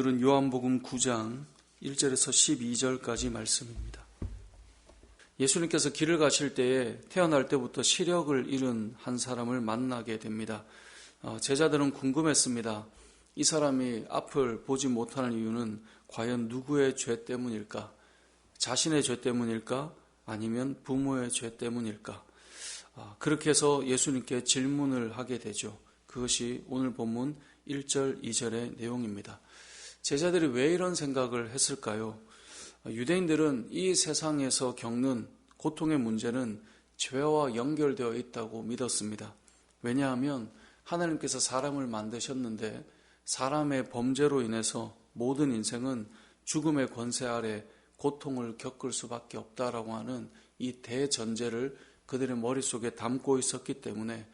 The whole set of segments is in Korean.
오늘은 요한복음 9장 1절에서 12절까지 말씀입니다. 예수님께서 길을 가실 때에 태어날 때부터 시력을 잃은 한 사람을 만나게 됩니다. 어, 제자들은 궁금했습니다. 이 사람이 앞을 보지 못하는 이유는 과연 누구의 죄 때문일까? 자신의 죄 때문일까? 아니면 부모의 죄 때문일까? 아, 그렇게 해서 예수님께 질문을 하게 되죠. 그것이 오늘 본문 1절, 2절의 내용입니다. 제자들이 왜 이런 생각을 했을까요? 유대인들은 이 세상에서 겪는 고통의 문제는 죄와 연결되어 있다고 믿었습니다. 왜냐하면 하나님께서 사람을 만드셨는데 사람의 범죄로 인해서 모든 인생은 죽음의 권세 아래 고통을 겪을 수밖에 없다라고 하는 이 대전제를 그들의 머릿속에 담고 있었기 때문에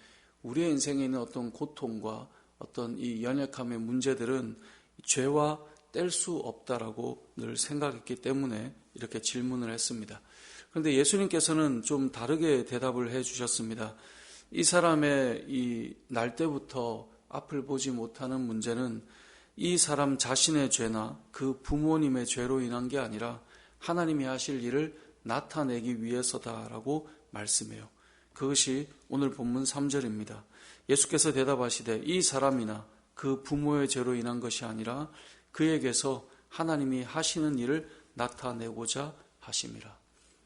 우리의 인생에 있는 어떤 고통과 어떤 이 연약함의 문제들은 죄와 뗄 수 없다라고 늘 생각했기 때문에 이렇게 질문을 했습니다. 그런데 예수님께서는 좀 다르게 대답을 해 주셨습니다. 이 사람의 이 날 때부터 앞을 보지 못하는 문제는 이 사람 자신의 죄나 그 부모님의 죄로 인한 게 아니라 하나님이 하실 일을 나타내기 위해서다라고 말씀해요. 그것이 오늘 본문 3절입니다. 예수께서 대답하시되 이 사람이나 그 부모의 죄로 인한 것이 아니라 그에게서 하나님이 하시는 일을 나타내고자 하심이라.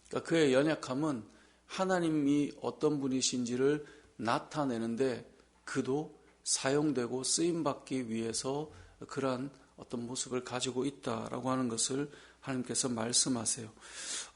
그러니까 그의 연약함은 하나님이 어떤 분이신지를 나타내는데 그도 사용되고 쓰임받기 위해서 그러한 어떤 모습을 가지고 있다라고 하는 것을 하나님께서 말씀하세요.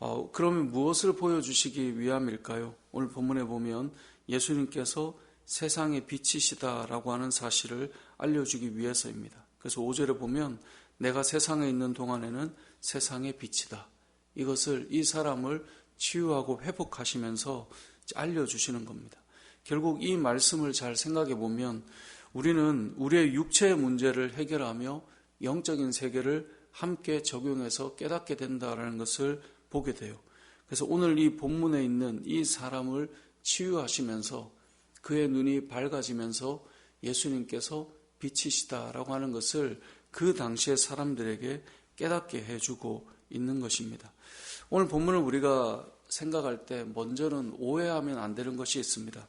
어, 그러면 무엇을 보여주시기 위함일까요? 오늘 본문에 보면 예수님께서 세상의 빛이시다라고 하는 사실을 알려주기 위해서입니다. 그래서 5절에 보면 내가 세상에 있는 동안에는 세상의 빛이다. 이것을 이 사람을 치유하고 회복하시면서 알려주시는 겁니다. 결국 이 말씀을 잘 생각해 보면 우리는 우리의 육체의 문제를 해결하며 영적인 세계를 함께 적용해서 깨닫게 된다라는 것을 보게 돼요. 그래서 오늘 이 본문에 있는 이 사람을 치유하시면서 그의 눈이 밝아지면서 예수님께서 빛이시다라고 하는 것을 그 당시의 사람들에게 깨닫게 해주고 있는 것입니다. 오늘 본문을 우리가 생각할 때 먼저는 오해하면 안 되는 것이 있습니다.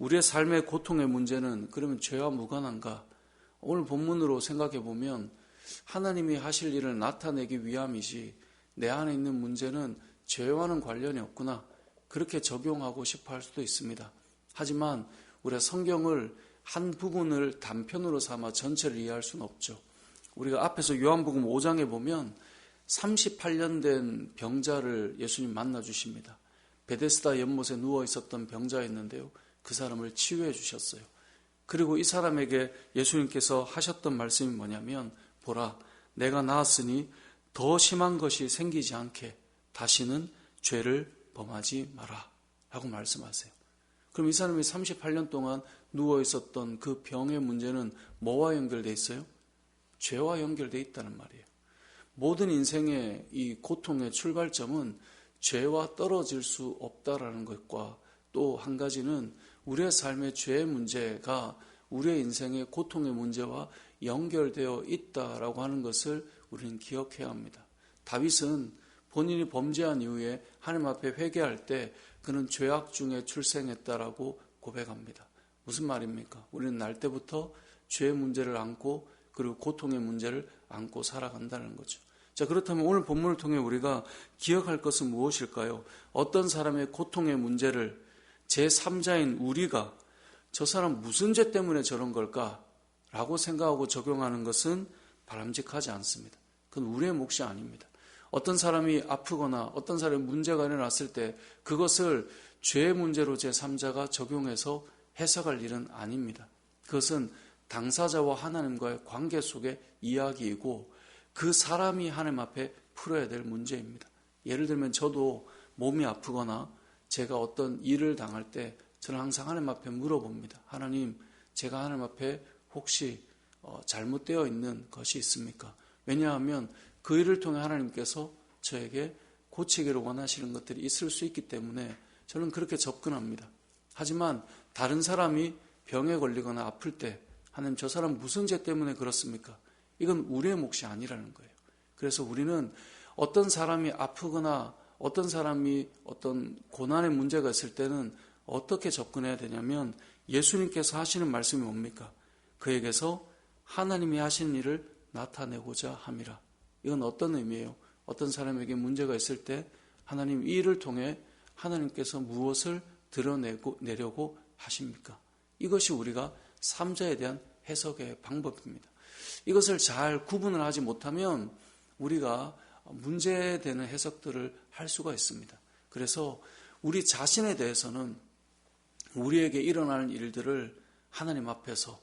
우리의 삶의 고통의 문제는 그러면 죄와 무관한가? 오늘 본문으로 생각해 보면 하나님이 하실 일을 나타내기 위함이지 내 안에 있는 문제는 죄와는 관련이 없구나. 그렇게 적용하고 싶어 할 수도 있습니다. 하지만 우리가 성경을 한 부분을 단편으로 삼아 전체를 이해할 수는 없죠. 우리가 앞에서 요한복음 5장에 보면 38년 된 병자를 예수님 만나 주십니다. 베데스다 연못에 누워 있었던 병자였는데요. 그 사람을 치유해 주셨어요. 그리고 이 사람에게 예수님께서 하셨던 말씀이 뭐냐면 보라 내가 나았으니 더 심한 것이 생기지 않게 다시는 죄를 범하지 마라 라고 말씀하세요. 그럼 이 사람이 38년 동안 누워 있었던 그 병의 문제는 뭐와 연결돼 있어요? 죄와 연결돼 있다는 말이에요. 모든 인생의 이 고통의 출발점은 죄와 떨어질 수 없다라는 것과 또 한 가지는 우리의 삶의 죄의 문제가 우리의 인생의 고통의 문제와 연결되어 있다라고 하는 것을 우리는 기억해야 합니다. 다윗은 본인이 범죄한 이후에 하나님 앞에 회개할 때 그는 죄악 중에 출생했다라고 고백합니다. 무슨 말입니까? 우리는 날 때부터 죄의 문제를 안고 그리고 고통의 문제를 안고 살아간다는 거죠. 자, 그렇다면 오늘 본문을 통해 우리가 기억할 것은 무엇일까요? 어떤 사람의 고통의 문제를 제3자인 우리가 저 사람 무슨 죄 때문에 저런 걸까? 라고 생각하고 적용하는 것은 바람직하지 않습니다. 그건 우리의 몫이 아닙니다. 어떤 사람이 아프거나 어떤 사람이 문제가 일어났을 때 그것을 죄의 문제로 제3자가 적용해서 해석할 일은 아닙니다. 그것은 당사자와 하나님과의 관계 속의 이야기이고 그 사람이 하나님 앞에 풀어야 될 문제입니다. 예를 들면 저도 몸이 아프거나 제가 어떤 일을 당할 때 저는 항상 하나님 앞에 물어봅니다. 하나님, 제가 하나님 앞에 혹시 어, 잘못되어 있는 것이 있습니까? 왜냐하면 그 일을 통해 하나님께서 저에게 고치기를 원하시는 것들이 있을 수 있기 때문에 저는 그렇게 접근합니다. 하지만 다른 사람이 병에 걸리거나 아플 때 하나님 저 사람 무슨 죄 때문에 그렇습니까? 이건 우리의 몫이 아니라는 거예요. 그래서 우리는 어떤 사람이 아프거나 어떤 사람이 어떤 고난의 문제가 있을 때는 어떻게 접근해야 되냐면 예수님께서 하시는 말씀이 뭡니까? 그에게서 하나님이 하신 일을 나타내고자 함이라. 이건 어떤 의미예요? 어떤 사람에게 문제가 있을 때 하나님 이 일을 통해 하나님께서 무엇을 드러내고 내려고 하십니까? 이것이 우리가 삼자에 대한 해석의 방법입니다. 이것을 잘 구분을 하지 못하면 우리가 문제되는 해석들을 할 수가 있습니다. 그래서 우리 자신에 대해서는 우리에게 일어나는 일들을 하나님 앞에서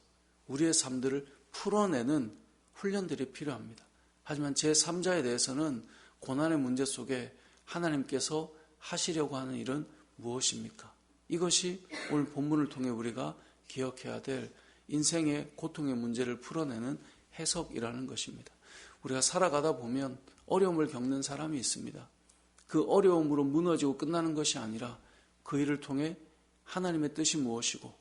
우리의 삶들을 풀어내는 훈련들이 필요합니다. 하지만 제 3자에 대해서는 고난의 문제 속에 하나님께서 하시려고 하는 일은 무엇입니까? 이것이 오늘 본문을 통해 우리가 기억해야 될 인생의 고통의 문제를 풀어내는 해석이라는 것입니다. 우리가 살아가다 보면 어려움을 겪는 사람이 있습니다. 그 어려움으로 무너지고 끝나는 것이 아니라 그 일을 통해 하나님의 뜻이 무엇이고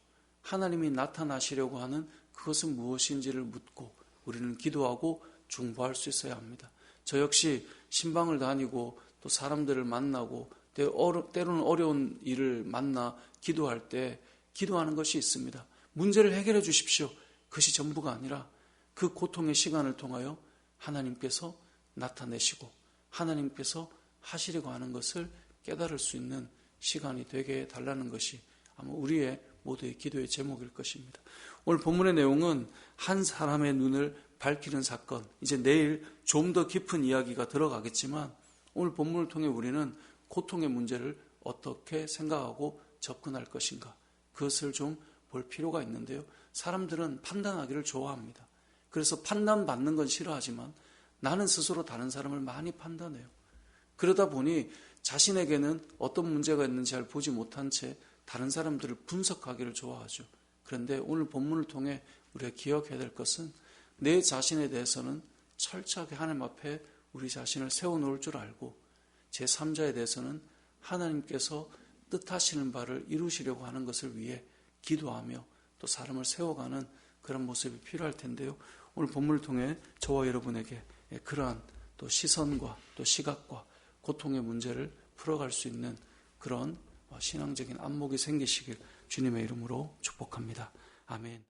하나님이 나타나시려고 하는 그것은 무엇인지를 묻고 우리는 기도하고 중보할 수 있어야 합니다. 저 역시 신방을 다니고 또 사람들을 만나고 때로는 어려운 일을 만나 기도할 때 기도하는 것이 있습니다. 문제를 해결해 주십시오. 그것이 전부가 아니라 그 고통의 시간을 통하여 하나님께서 나타내시고 하나님께서 하시려고 하는 것을 깨달을 수 있는 시간이 되게 해달라는 것이 아마 우리의 모두의 기도의 제목일 것입니다. 오늘 본문의 내용은 한 사람의 눈을 밝히는 사건, 이제 내일 좀 더 깊은 이야기가 들어가겠지만 오늘 본문을 통해 우리는 고통의 문제를 어떻게 생각하고 접근할 것인가 그것을 좀 볼 필요가 있는데요. 사람들은 판단하기를 좋아합니다. 그래서 판단받는 건 싫어하지만 나는 스스로 다른 사람을 많이 판단해요. 그러다 보니 자신에게는 어떤 문제가 있는지 잘 보지 못한 채 다른 사람들을 분석하기를 좋아하죠. 그런데 오늘 본문을 통해 우리가 기억해야 될 것은 내 자신에 대해서는 철저하게 하나님 앞에 우리 자신을 세워놓을 줄 알고 제3자에 대해서는 하나님께서 뜻하시는 바를 이루시려고 하는 것을 위해 기도하며 또 사람을 세워가는 그런 모습이 필요할 텐데요. 오늘 본문을 통해 저와 여러분에게 그러한 또 시선과 또 시각과 고통의 문제를 풀어갈 수 있는 그런 신앙적인 안목이 생기시길 주님의 이름으로 축복합니다. 아멘.